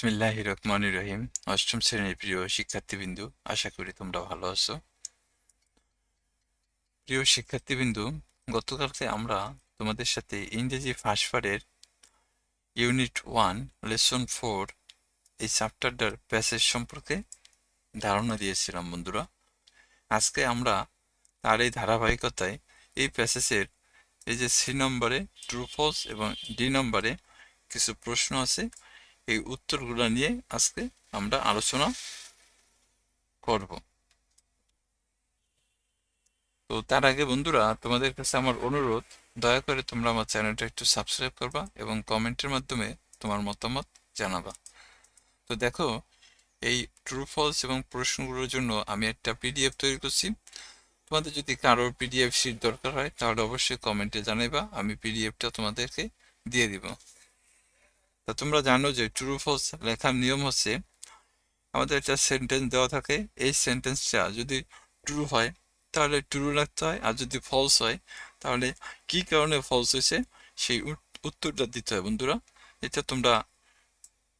বিসমিল্লাহ রহমান রহিম। অষ্টম শ্রেণির প্রিয় শিক্ষার্থীবৃন্দু, আশা করি তোমরা ভালো আছো। প্রিয় শিক্ষার্থীবৃন্দু, গতকালকে আমরা তোমাদের সাথে ইংরেজি ফার্স্ট পার্টের ইউনিট ওয়ান, লেসন ফোর এই চ্যাপ্টারটার প্যাসেজ সম্পর্কে ধারণা দিয়েছিলাম বন্ধুরা। আজকে আমরা তার এই ধারাবাহিকতায় এই প্যাসেজের এই যে সি নম্বরে, ট্রু, ফলস এবং ডি নম্বরে কিছু প্রশ্ন আছে। এই উত্তরগুলো নিয়ে আজকে আমরা আলোচনা করব। তো তার আগে বন্ধুরা, তোমাদের কাছে আমার অনুরোধ, দয়া করে তোমরা আমার চ্যানেলটা একটু সাবস্ক্রাইব করবা এবং কমেন্টের মাধ্যমে তোমার মতামত জানাবা। তো দেখো, এই ট্রু ফলস এবং প্রশ্নগুলোর জন্য আমি একটা পিডিএফ তৈরি করছি। তোমাদের যদি কারোর পিডিএফ শিট দরকার হয়, তাহলে অবশ্যই কমেন্টে জানাইবা, আমি পিডিএফটা তোমাদেরকে দিয়ে দিব। তা তোমরা জানো যে ট্রু ফলস লেখার নিয়ম হচ্ছে আমাদের একটা সেন্টেন্স দেওয়া থাকে। এই সেন্টেন্সটা যদি ট্রু হয়, তাহলে ট্রু রাখতে হয়, আর যদি ফলস হয়, তাহলে কি কারণে ফলস হয়েছে সেই উত্তরটা দিতে হয় বন্ধুরা। এটা তোমরা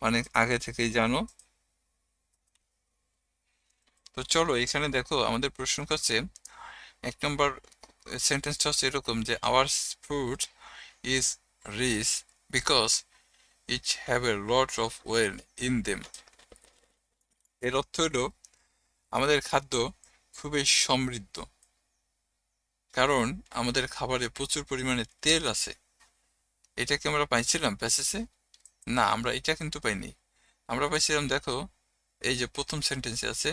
অনেক আগে থেকেই জানো। তো চলো এখানে দেখো আমাদের প্রশ্ন করছে এক নম্বর সেন্টেন্সটা হচ্ছে এরকম যে our food is rich because each have a lot of oil in them এর অর্থ হলো, আমাদের খাদ্য খুবই সমৃদ্ধ। কারণ আমাদের খাবারে প্রচুর পরিমাণে তেল আছে। এটা কি আমরা পাইছিলাম প্যাসেসে? না, আমরা এটা কিন্তু পাইনি। আমরা পাইছিলাম, দেখো, এই যে প্রথম সেন্টেন্সে আছে,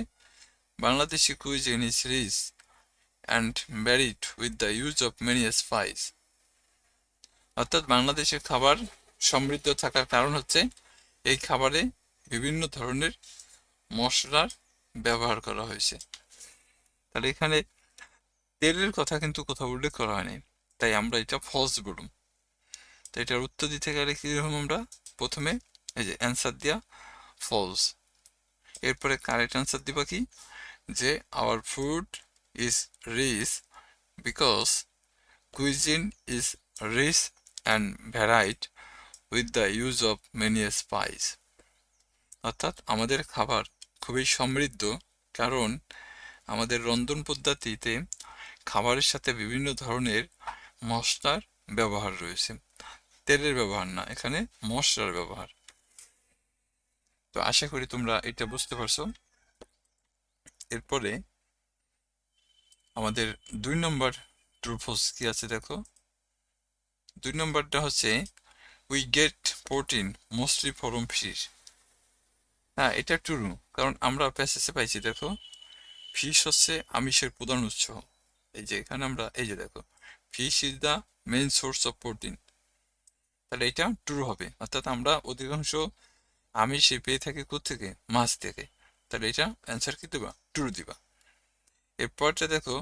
Bangladeshi cuisine is rich and varied with the use of many spice অর্থাৎ বাংলাদেশের খাবার সমৃদ্ধ থাকার কারণ হচ্ছে এই খাবারে বিভিন্ন ধরনের মশলার ব্যবহার করা হয়েছে। তাহলে এখানে তেলের কথা কিন্তু কোথাও উল্লেখ করা হয়নি, তাই আমরা এটা ফলস বলুম তো এটার উত্তর দিতে গেলে কীরকম আমরা? প্রথমে এই যে অ্যান্সার দেওয়া ফলস এরপরে কারেক্ট অ্যান্সার দিবা কি? যে our food is rich because cuisine is rich and varied with the use of many spice অর্থাৎ আমাদের খাবার খুবই সমৃদ্ধ, কারণ আমাদের রন্ধন পদ্ধতিতে খাবারের সাথে বিভিন্ন ধরনের মশলার ব্যবহার রয়েছে। তেলের ব্যবহার না, এখানে মশলার ব্যবহার। তো আশা করি তোমরা এটা বুঝতে পারছ। এরপরে আমাদের দুই নম্বর ট্রুফোস কি আছে দেখো? দুই নম্বরটা হচ্ছে we get protein mostly from fish হ্যাঁ এটা ট্রু কারণ আমরা প্যাসেজে পাইছি, দেখো। ফিশ হচ্ছে আমিষের প্রধান উৎস। এই যে, এখানে আমরা, এই যে দেখো fish is the main source of protein তাহলে এটা ট্রু হবে। অর্থাৎ আমরা অধিকাংশ আমিষ পেয়ে থাকি থেকে মাছ থেকে। তাহলে এটা অ্যান্সার কি দেবা? ট্রু দিবা। এরপরটা দেখো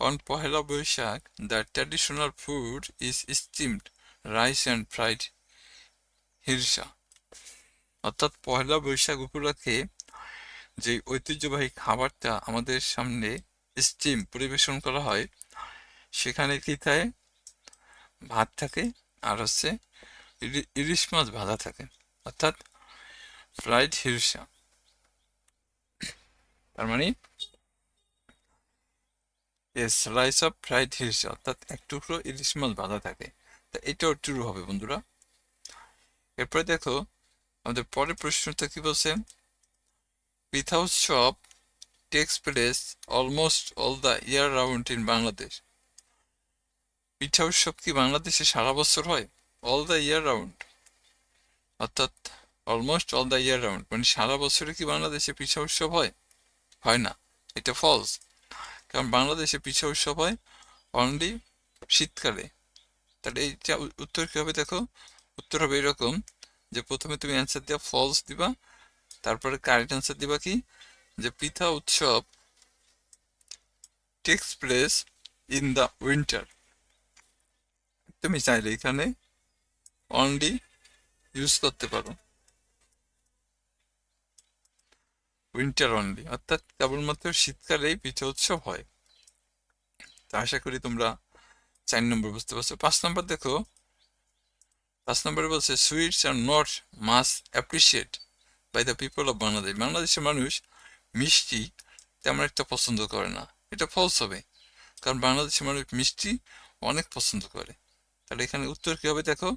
on Pohela Boishakh the traditional food is steamed rice and fried hilsa অর্থাৎ পয়লা বৈশাখ উপলক্ষে যে ঐতিহ্যবাহী খাবারটা আমাদের সামনে স্টিম পরিবেশন করা হয়, সেখানে কি থাকে? ভাত থাকে আর হচ্ছে ইলিশ মাছ ভাজা থাকে। অর্থাৎ ফ্রাইড হিরসা তার মানে স্লাইস অফ ফ্রাইড হিরসা অর্থাৎ এক টুকরো ইলিশ মাছ ভাজা থাকে। এটাও ট্রু হবে, বন্ধুরা। এরপরে দেখো, আমাদের পরের প্রশ্নটা কি বলছে? Pitha Utsab takes place almost all the year round in Bangladesh Pitha Utsab কি বাংলাদেশে সারা বছর হয়? অল দ্য ইয়ার রাউন্ড অর্থাৎ almost all the year round মানে সারা বছরে কি বাংলাদেশে পিঠা উৎসব হয়? হয় না, এটা ফলস কারণ বাংলাদেশে পিঠা উৎসব হয় অনলি শীতকালে। তাহলে এইটা উত্তর কী হবে দেখো? উত্তর হবে এরকম যে প্রথমে তুমি অ্যান্সার দেওয়া ফলস দিবা, তারপরে কারেক্ট অ্যান্সার দিবা কি? যে Pitha Utsab takes place in the winter তুমি চাইলে এখানে অনলি ইউজ করতে পারো। উইন্টার অনলি অর্থাৎ কেবলমাত্র শীতকালেই পিঠা উৎসব হয়। তো আশা করি তোমরা চার নম্বর, বুঝতে পারছ? পাঁচ নম্বর দেখো। পাঁচ নম্বরে বলছে sweets are not much appreciate by the people of Bangladesh বাংলাদেশের মানুষ মিষ্টি তেমন একটা পছন্দ করে না। এটা ফলস হবে। কারণ বাংলাদেশের মানুষ মিষ্টি অনেক পছন্দ করে। তাহলে এখানে উত্তর কি হবে দেখো?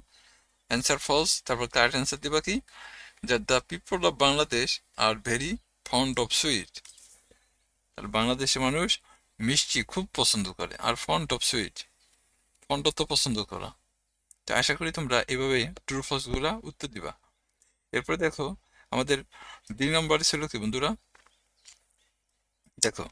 অ্যান্সার ফলস তারপর কারেক্ট অ্যান্সার দিবা কি? যে the people of Bangladesh are very fond of sweet তাহলে বাংলাদেশের মানুষ মিষ্টি খুব পছন্দ করে, আর ফন্ড অফ সুইট তো পছন্দ করা। তো আশা করি তোমরা এভাবে ট্রু ফলসগুলা উত্তর দিবা। এরপরে দেখো, আমাদের দুই নম্বরে ছিল কি বন্ধুরা? দেখো,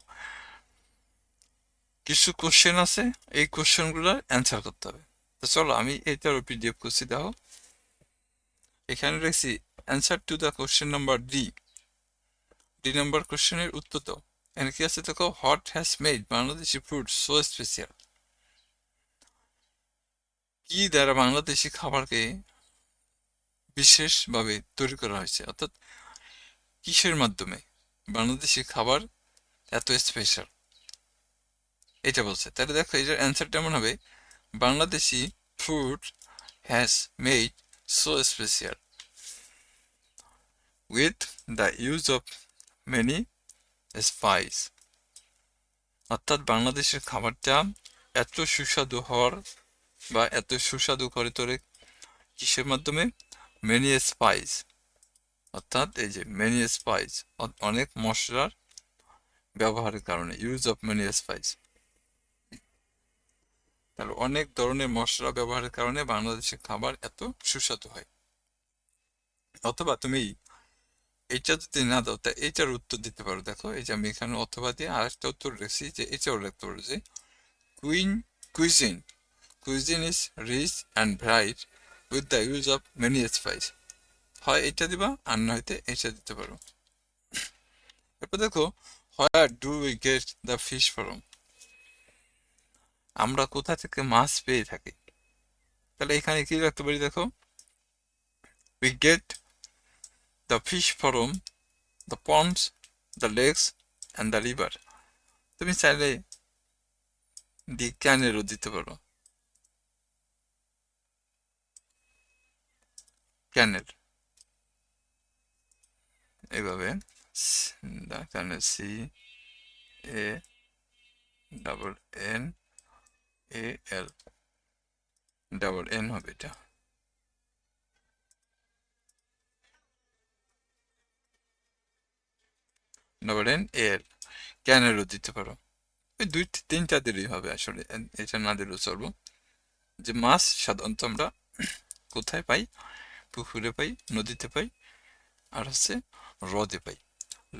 কিছু কোশ্চেন আছে, এই কোশ্চেনগুলোর অ্যান্সার করতে হবে। তো চলো, আমি এইটারও পিডিএফ করছি, দেখো। এখানে রেখেছি answer to the question number D D number কোশ্চেনের উত্তর তো এখানে কি আছে দেখো what has made Bangladeshi food so special কি দ্বারা বাংলাদেশি খাবারকে বিশেষভাবে তৈরি করা হয়েছে? অর্থাৎ কিসের মাধ্যমে বাংলাদেশি খাবার এত স্পেশাল এটা বলছে। তাহলে দেখো, এটার অ্যান্সারটা এমন হবে, Bangladeshi food has made so special with the use of many spice অর্থাৎ বাংলাদেশের খাবারটা এত সুস্বাদু হওয়ার বা এত সুস্বাদু করে তোলে কিসের মাধ্যমে? মেনি স্পাইস অর্থাৎ এই যে মেনি স্পাইস অনেক মশলার ব্যবহারের কারণে ইউজ অফ মেনি স্পাইস তাহলে অনেক ধরনের মশলা ব্যবহারের কারণে বাংলাদেশের খাবার এত সুস্বাদু হয়। অথবা তুমি এইটা যদি না দাও, তা এইটার উত্তর দিতে পারো। দেখো, এই যে আমি এখানে অথবা দিয়ে আরেকটা উত্তর রেখেছি যে এটাও লিখতে পারো যে queen cuisine cuisine is rich and bright with the use of many spice হয় এটা দিবা, আর নয়তো এটা দিতে পারো। এরপর দেখো where do we get the fish from আমরা কোথা থেকে মাছ পেয়ে থাকি? তাহলে এখানে কি রাখতে পারি দেখো? We get the fish from the ponds the lakes and the river তুমি চাইলে দি ক্যানেরও দিতে পারো। ক্যানেল এভাবে। The canal C, A, double N, A, L. Double N হবে এটা। Double N L. ক্যানেলও দিতে পারো ওই দুই, তিনটা দিলেই হবে আসলে। এটা না দিলেও চলবো। যে মাছ সাধারণত আমরা কোথায় পাই? পুকুরে পাই, নদীতে পাই, আর হচ্ছে হ্রদে পাই।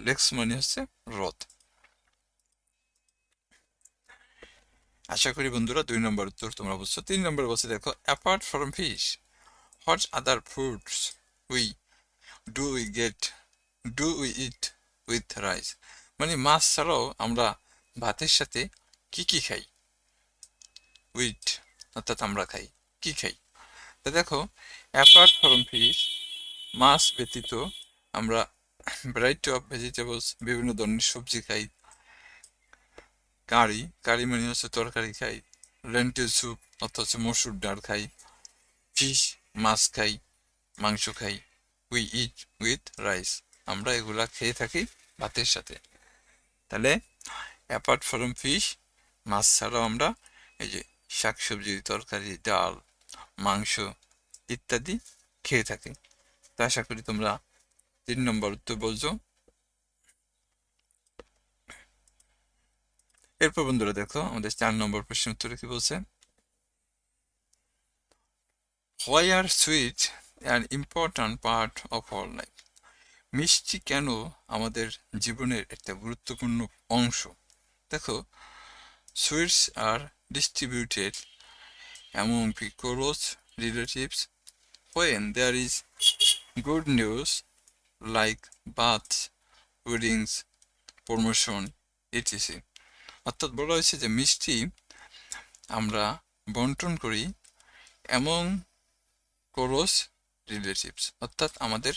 লেক্স মানে হচ্ছে হ্রদ। আশা করি বন্ধুরা দুই নম্বর উত্তর তোমরা বুঝছ। তিন নম্বর বলছে, দেখো apart from fish what other foods we do we get do we eat with rice মানে মাছ ছাড়াও আমরা ভাতের সাথে কি কি খাই? উইট অর্থাৎ আমরা খাই, কি খাই? তা দেখো অ্যাপার্ট ফ্রম ফিশ, মাছ ব্যতীত আমরা ভ্যারাইটি অফ ভেজিটেবলস বিভিন্ন ধরনের সবজি খাই। কারি কারি মানে হচ্ছে তরকারি খাই। লেন্টিল স্যুপ অর্থাৎ হচ্ছে মসুর ডাল খাই। ফিশ মাছ খাই, মাংস খাই। উই ইট উইথ রাইস আমরা এগুলা খেয়ে থাকি ভাতের সাথে। তাহলে অ্যাপার্ট ফ্রম ফিশ মাছ ছাড়াও আমরা এই যে শাকসবজি, তরকারি, ডাল, মাংস ইত্যাদি খেয়ে থাকি। তো আশা করি তোমরা তিন নম্বর উত্তর বলছো। এরপর বন্ধুরা দেখো, আমাদের চার নম্বর প্রশ্নের উত্তরে কি বলছে? Why are sweet an important part of all life মিষ্টি কেন আমাদের জীবনের একটা গুরুত্বপূর্ণ অংশ? দেখো sweets are distributed among close relatives when there is good news like births, weddings, promotion, etc. অর্থাৎ বলা হয়েছে যে মিষ্টি আমরা বন্টন করি এমন ক্লোজ রিলেটিভস অর্থাৎ আমাদের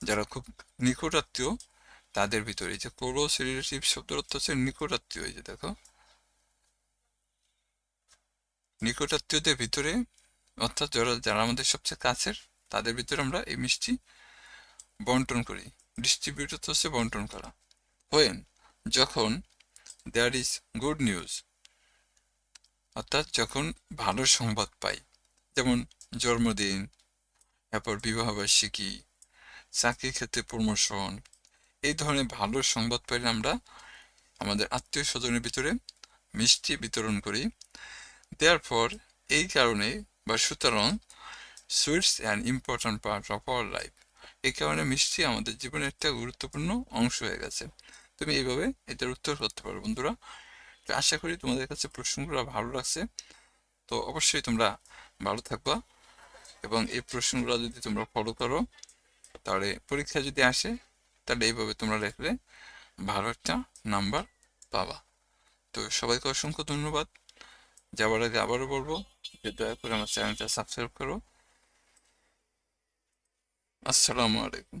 যারা খুব নিকট আত্মীয় তাদের ভিতরে যে ক্লোজ রিলেটিভ শব্দের অর্থ হচ্ছে নিকট আত্মীয় এই যে দেখো নিকটাত্মীয়দের ভিতরে অর্থাৎ যারা যারা আমাদের সবচেয়ে কাছের, তাদের ভিতরে আমরা এই মিষ্টি বন্টন করি। ডিস্ট্রিবিউট হচ্ছে বন্টন করা। হোয়েন যখন দেয়ার ইজ গুড নিউজ অর্থাৎ যখন ভালো সংবাদ পাই। যেমন জন্মদিন এরপর বিবাহবার্ষিকী চাকরি ক্ষেত্রে প্রমোশন এই ধরনের ভালো সংবাদ পাইলে আমরা আমাদের আত্মীয় স্বজনের ভিতরে মিষ্টি বিতরণ করি। দেয়ার পর এই কারণে বা সুতরাং sweets and important part of our life এই কারণে মিষ্টি আমাদের জীবনের একটা গুরুত্বপূর্ণ অংশ হয়ে গেছে। তুমি এইভাবে এটার উত্তর করতে পারো, বন্ধুরা। তো আশা করি তোমাদের কাছে প্রশ্নগুলো ভালো লাগছে। তো অবশ্যই তোমরা ভালো থাকবা এবং এই প্রশ্নগুলো যদি তোমরা ফলো করো, তাহলে পরীক্ষা যদি আসে, তাহলে এইভাবে তোমরা লিখলে ভালো একটা নাম্বার পাবা। তো সবাইকে অসংখ্য ধন্যবাদ। যাওয়ার আগে আবারও বলব যে দয়া করে আমার চ্যানেলটা সাবস্ক্রাইব করো। আসসালামু আলাইকুম।